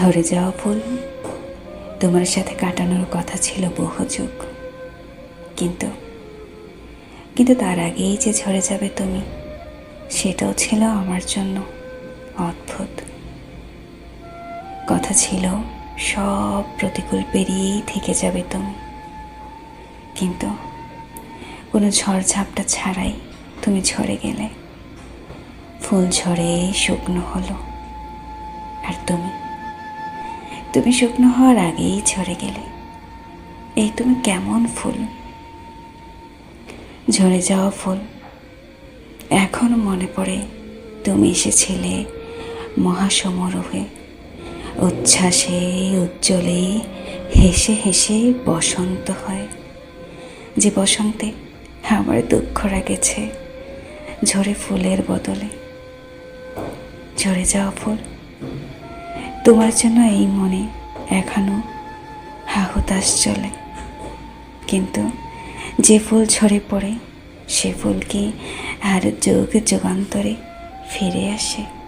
ঝরে যাওয়া ফুল। তোমার সাথে কাটানোর কথা ছিল বহু যুগ। কিন্তু কিন্তু তার আগেই যে ঝরে যাবে তুমি, সেটাও ছিল আমার জন্য অদ্ভুত। কথা ছিল, সব প্রতিকূল পেরিয়েই থেকে যাবে তুমি। কিন্তু, কোনো ঝড়ঝাপটা ছাড়াই তুমি ঝরে গেলে। ফুল ঝরে শুকনো হলো। আর তুমি? তুমি শুকনো হওয়ার আগেই ঝরে গেলে। এই তুমি কেমন ফুল? ঝরে যাওয়া ফুল। এখনও মনে পড়ে তুমি এসেছিলে মহাসমারোহে উচ্ছ্বাসে, উজ্জ্বলে, হেসে হেসে বসন্ত হয়। যে বসন্তে আমার দুঃখরা গেছে ঝরে ফুলের বদলে। ঝরে যাওয়া ফুল তোমার জন্য এই মনে এখনও হাহুতাস চলে। কিন্তু যে ফুল ঝরে পড়ে, সে ফুল কি আর যোগ যুগান্তরে ফিরে আসে?